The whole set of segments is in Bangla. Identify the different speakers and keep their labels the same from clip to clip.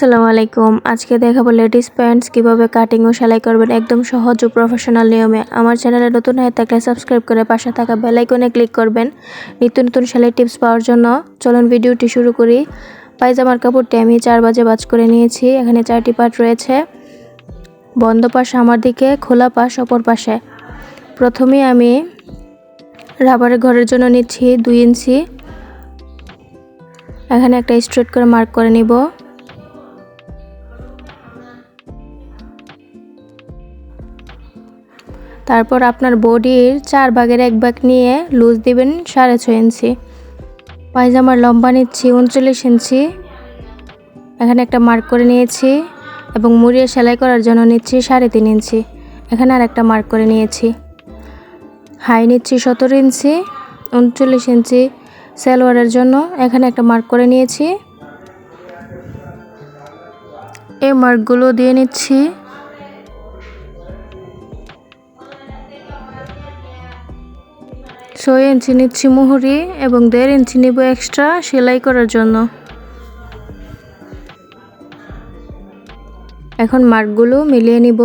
Speaker 1: আসসালামু আলাইকুম। আজকে দেখাবো লেডিস প্যান্টস, কীভাবে কাটিং ও সেলাই করবেন একদম সহজ ও প্রফেশনাল নিয়মে। আমার চ্যানেলে নতুন হয়ে থাকলে সাবস্ক্রাইব করে পাশে থাকা বেল আইকনে ক্লিক করবেন। নিত্য নতুন সেলাই টিপস পাওয়ার জন্য চলুন ভিডিওটি শুরু করি। পায়জামার কাপড়টি আমি চার বাজে বাজ করে নিয়েছি। এখানে চারটি পার্ট রয়েছে। বন্ধ পাশ আমার দিকে, খোলা পাশ অপর পাশে। প্রথমে আমি রাবারের ঘরের জন্য নিচ্ছি দুই ইঞ্চি। এখানে একটা স্ট্রেট করে মার্ক করে নিব। তারপর আপনার বডির চার ভাগের এক ভাগ নিয়ে লুজ দিবেন সাড়ে ছয় ইঞ্চি। পায়জামার লম্বা নিচ্ছি উনচল্লিশ ইঞ্চি। এখানে একটা মার্ক করে নিয়েছি এবং মুড়িয়ে সেলাই করার জন্য নিচ্ছি সাড়ে তিন ইঞ্চি। এখানে আর একটা মার্ক করে নিয়েছি। হাই নিচ্ছি সতেরো ইঞ্চি, উনচল্লিশ ইঞ্চি সালোয়ারের জন্য এখানে একটা মার্ক করে নিয়েছি। এই মার্কগুলো দিয়ে নিচ্ছি। ছয় ইঞ্চি নিচ্ছি মুহুরি এবং দেড় ইঞ্চি নিব এক্সট্রা সেলাই করার জন্য। এখন মার্কগুলো মিলিয়ে নিব।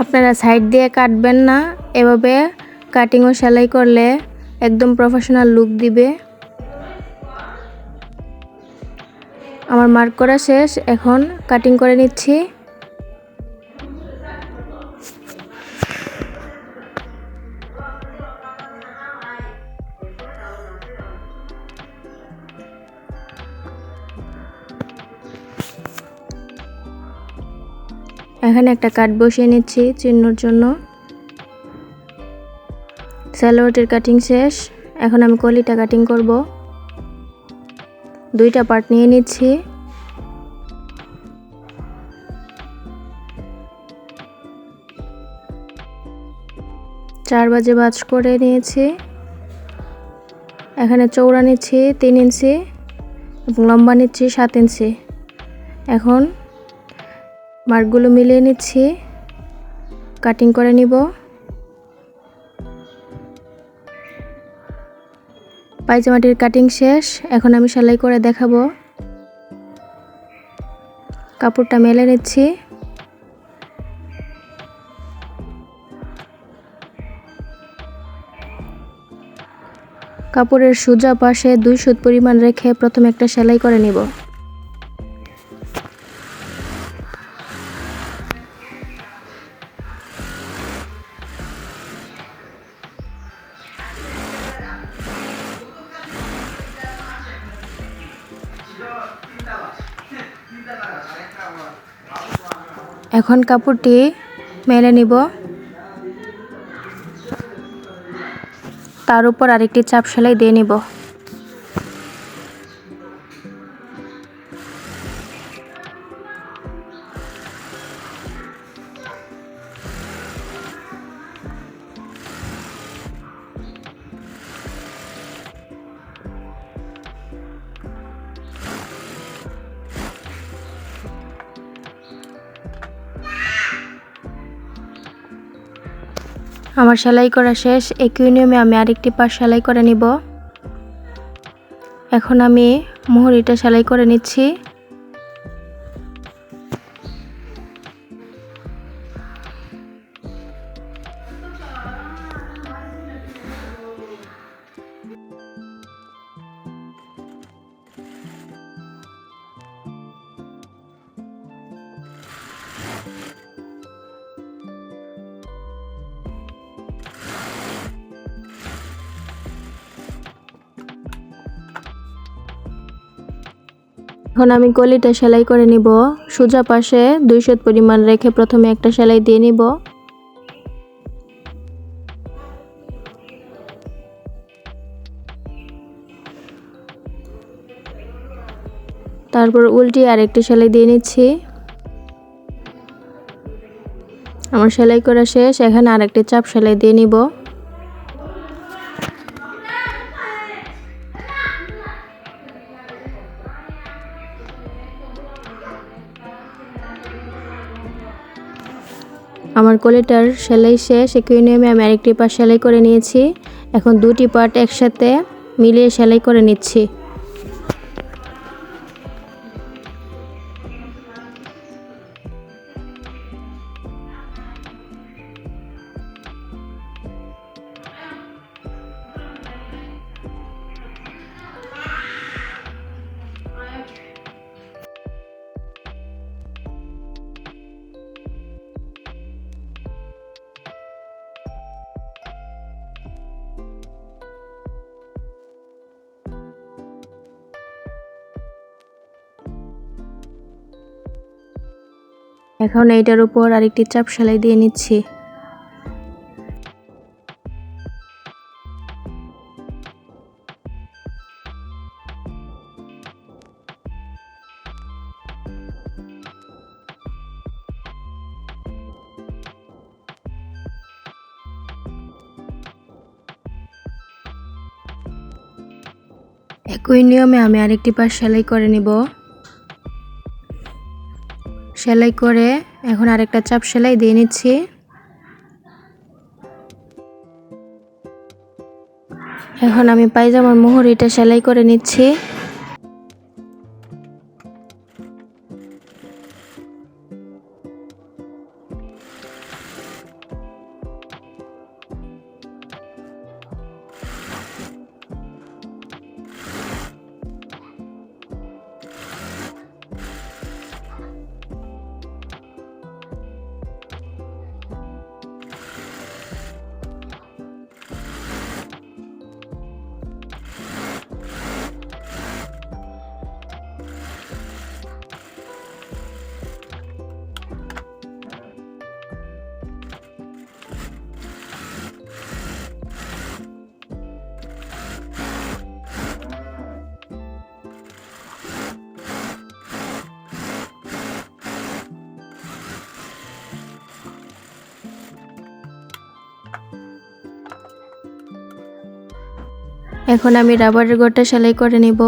Speaker 1: আপনারা সাইড দিয়ে কাটবেন না, এভাবে কাটিং ও সেলাই করলে একদম প্রফেশনাল লুক দিবে। আমার মার্ক করা শেষ, এখন কাটিং করে নিচ্ছি। এখানে একটা কাট বসিয়ে নিচ্ছি চিহ্নর জন্য। স্যালোয়াটের কাটিং শেষ। এখন আমি কলিটা কাটিং করব। দুইটা পার্ট নিয়ে নিচ্ছি। চার বাজে বাজ করে নিয়েছি। এখানে চৌড়া নিচ্ছি তিন ইঞ্চি এবং লম্বা নিচ্ছি সাত ইঞ্চি। এখন মার্কগুলো মিলিয়ে নিচ্ছি। কাটিং করে নিব। পায়জামাটির কাটিং শেষ। এখন আমি সেলাই করে দেখাবো। কাপড়টা মেলে নিচ্ছি। কাপড়ের সোজা পাশে দুই সুত পরিমাণ রেখে প্রথমে একটা সেলাই করে নিব। এখন কাপড়টি মেলে নিব। তার উপর আরেকটি চাপ সেলাই দিয়ে নিব। আমার সেলাই করা শেষ, একই নিয়মে আমি আরেকটি পাশ সেলাই করে নিব। এখন আমি মোহরিটা সেলাই করে নিচ্ছি। এখন আমি গলিটা সেলাই করে নিব। সোজা পাশে দুইশো পরিমাণ রেখে প্রথমে একটা সেলাই দিয়ে নিব। তারপর উল্টি আর আরেকটি সেলাই দিয়ে নিচ্ছি। আমার সেলাই করা শেষ, এখানে আরেকটি চাপ সেলাই দিয়ে নিব। আমার কোলেটার সেলাই শেষ, একই নিয়মে আমি আরেকটি পাশ সেলাই করে নিয়েছি। এখন দুটি পার্ট একসাথে মিলিয়ে সেলাই করে নিচ্ছি। এখন এইটার উপর আরেকটি চাপ সেলাই দিয়ে নিচ্ছি। একই নিয়মে আমি আরেকটি পাশ সেলাই করে নিব। সেলাই করে এখন আরেকটা চাপ সেলাই দিয়ে নিচ্ছি। এখন আমি পায়জামার মোহরিটা সেলাই করে নিচ্ছি। এখন আমি রাবারের গোটা সেলাই করে নিব।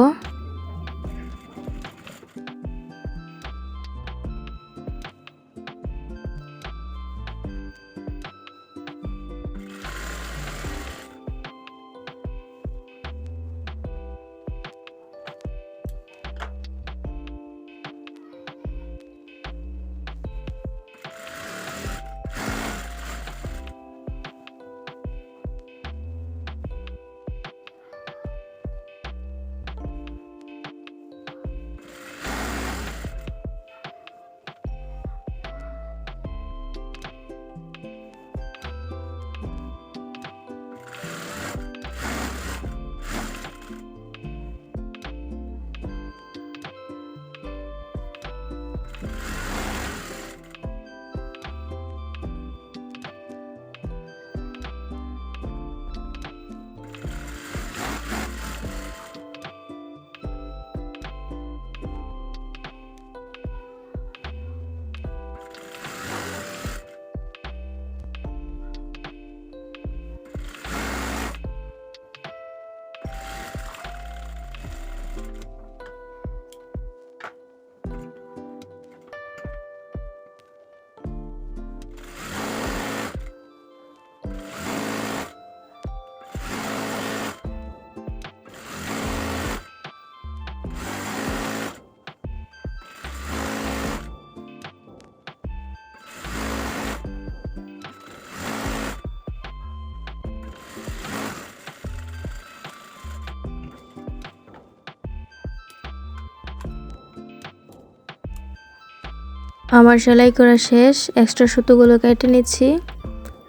Speaker 1: আমার সেলাই করা শেষ এক্সট্রা সুতোগুলো কেটে নিচ্ছি।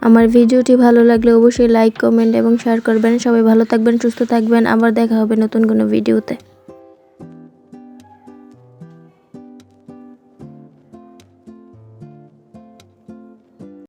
Speaker 1: আমার ভিডিওটি ভালো লাগলে অবশ্যই লাইক কমেন্ট এবং শেয়ার করবেন। সবাই ভালো থাকবেন, সুস্থ থাকবেন। আবার দেখা হবে নতুন কোনো ভিডিওতে।